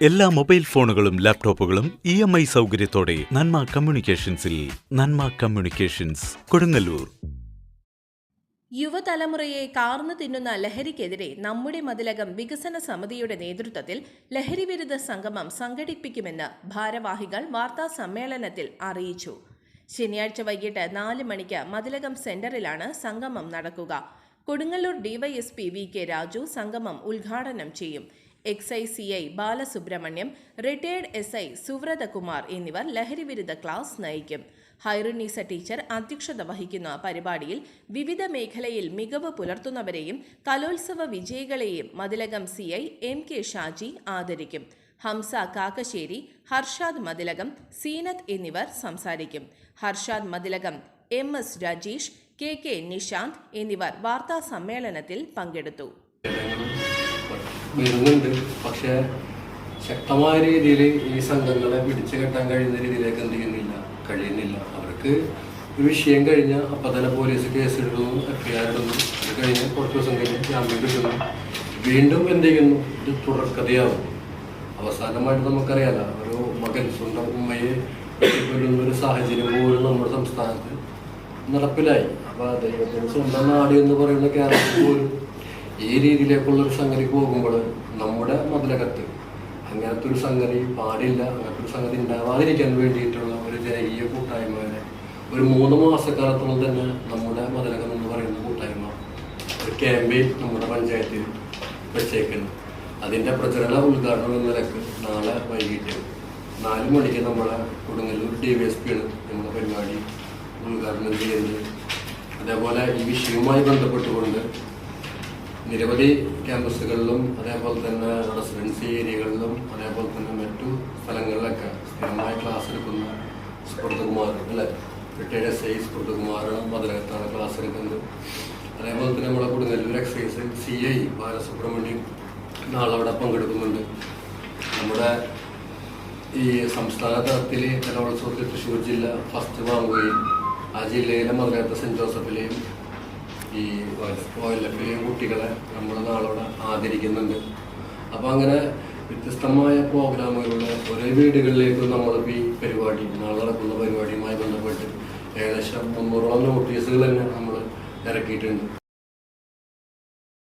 എല്ലാ മൊബൈൽ ഫോണുകളും ലാപ്ടോപ്പുകളും ഇ എം ഐ സൗകര്യത്തോടെ നന്മ കമ്മ്യൂണിക്കേഷൻസിൽ നന്മ കമ്മ്യൂണിക്കേഷൻസ് കൊടുങ്ങല്ലൂർ. യുവതലമുറയെ കാർന്നു തിന്നുന്ന ലഹരിക്കെതിരെ നമ്മുടെ മതിലകം വികസന സമിതിയുടെ നേതൃത്വത്തിൽ ലഹരിവിരുദ്ധ സംഗമം സംഘടിപ്പിക്കുമെന്ന് ഭാരവാഹികൾ വാർത്താ സമ്മേളനത്തിൽ അറിയിച്ചു. ശനിയാഴ്ച വൈകിട്ട് നാല് മണിക്ക് മതിലകം സെന്ററിലാണ് സംഗമം നടക്കുക. Kodungallur DYSP V K Raju സംഗമം ഉദ്ഘാടനം ചെയ്യും. Excise C I Balasubramaniam retired S I Suvrathakumar എന്നിവർ ലഹരിവിരുദ്ധ ക്ലാസ് നയിക്കും. ഹൈറുനീസ ടീച്ചർ അധ്യക്ഷത വഹിക്കുന്ന പരിപാടിയിൽ വിവിധ മേഖലയിൽ മികവ് പുലർത്തുന്നവരെയും കലോത്സവ വിജയികളെയും Mathilakam C I M K Shaji ആദരിക്കും. ഹംസ കാക്കശ്ശേരി ഹർഷാദ് മതിലകം സീനത്ത് എന്നിവർ സംസാരിക്കും. Harshad Mathilakam M S Rajesh K K Nishanth എന്നിവർ വാർത്താ സമ്മേളനത്തിൽ പങ്കെടുത്തു. വരുന്നുണ്ട്. പക്ഷേ ശക്തമായ രീതിയിൽ ഈ സംഘങ്ങളെ പിടിച്ചു കെട്ടാൻ കഴിയുന്ന രീതിയിലേക്ക് എന്ത് ചെയ്യുന്നില്ല കഴിയുന്നില്ല. അവർക്ക് ഒരു വിഷയം കഴിഞ്ഞാൽ അപ്പം തന്നെ police case F I R ഇടുന്നു. അത് കഴിഞ്ഞ് കുറച്ച് ദിവസം കഴിഞ്ഞ് ജാമ്യം കിട്ടുന്നു. വീണ്ടും എന്ത് ചെയ്യുന്നു? ഇത് തുടർക്കഥയാവും. അവസാനമായിട്ട് നമുക്കറിയാലോ ഒരു മകൻ സ്വന്തം ഉമ്മയെ കൊല്ലുന്ന ഒരു സാഹചര്യം പോലും നമ്മുടെ സംസ്ഥാനത്ത് നടപ്പിലായി. അപ്പോൾ ദൈവത്തിന് സ്വന്തം നാട് എന്ന് പറയുന്ന കേരളത്തിൽ പോലും ഈ രീതിയിലേക്കുള്ള ഒരു സംഗതി പോകുമ്പോൾ നമ്മുടെ മതിലകത്ത് അങ്ങനത്തെ ഒരു സംഗതി പാടില്ല അങ്ങനത്തെ ഒരു സംഗതി ഉണ്ടാവാതിരിക്കാൻ വേണ്ടിയിട്ടുള്ള ഒരു ജനകീയ കൂട്ടായ്മനെ ഒരു മൂന്ന് മാസക്കാലത്തോളം തന്നെ നമ്മുടെ മതിലകം എന്ന് പറയുന്ന കൂട്ടായ്മ ഒരു ക്യാമ്പയിൻ നമ്മുടെ പഞ്ചായത്തിൽ വെച്ചേക്കുന്നു. അതിന്റെ പ്രചരണ ഉദ്ഘാടനം എന്ന നിലയ്ക്ക് നാളെ വൈകിട്ട് നാല് മണിക്ക് നമ്മളെ Kodungallur D V S P ആണ് നമ്മുടെ പരിപാടി ഉദ്ഘാടനം ചെയ്യുന്നത്. അതേപോലെ ഈ വിഷയവുമായി ബന്ധപ്പെട്ടുകൊണ്ട് നിരവധി ക്യാമ്പസുകളിലും അതേപോലെ തന്നെ റെസിഡൻസി ഏരിയകളിലും അതേപോലെ തന്നെ മറ്റു സ്ഥലങ്ങളിലൊക്കെ സ്ഥിരമായി ക്ലാസ് എടുക്കുന്ന സ്പർദ്ധകുമാർ അല്ലെ? റിട്ടയർഡ് എസ് ഐ സ്പർദ്ധകുമാറാണ് മധുരകത്താണ് ക്ലാസ് എടുക്കുന്നത്. അതേപോലെ തന്നെ നമ്മുടെ Kodungallur excise C I Balasubramaniam നാളവിടെ പങ്കെടുക്കുന്നുണ്ട്. നമ്മുടെ ഈ സംസ്ഥാന തലത്തിൽ കലോത്സവത്തിൽ തൃശ്ശൂർ ജില്ല ഫസ്റ്റ് വാങ്ങുകയും ആ ജില്ലയിലെ മധുരത്തെ സെന്റ് ജോസഫിലെയും ഈ ഒ എൽ കുട്ടികളെ നമ്മൾ നാളോടെ ആദരിക്കുന്നുണ്ട്. അപ്പോൾ അങ്ങനെ വ്യത്യസ്തമായ പ്രോഗ്രാമുകളുടെ ഒരേ വീടുകളിലേക്കും നമ്മളിപ്പോൾ ഈ പരിപാടി നാളെ നടക്കുന്ന പരിപാടിയുമായി ബന്ധപ്പെട്ട് ഏകദേശം മുന്നൂറോളം നോട്ടീസുകൾ തന്നെ നമ്മൾ ഇറക്കിയിട്ടുണ്ട്.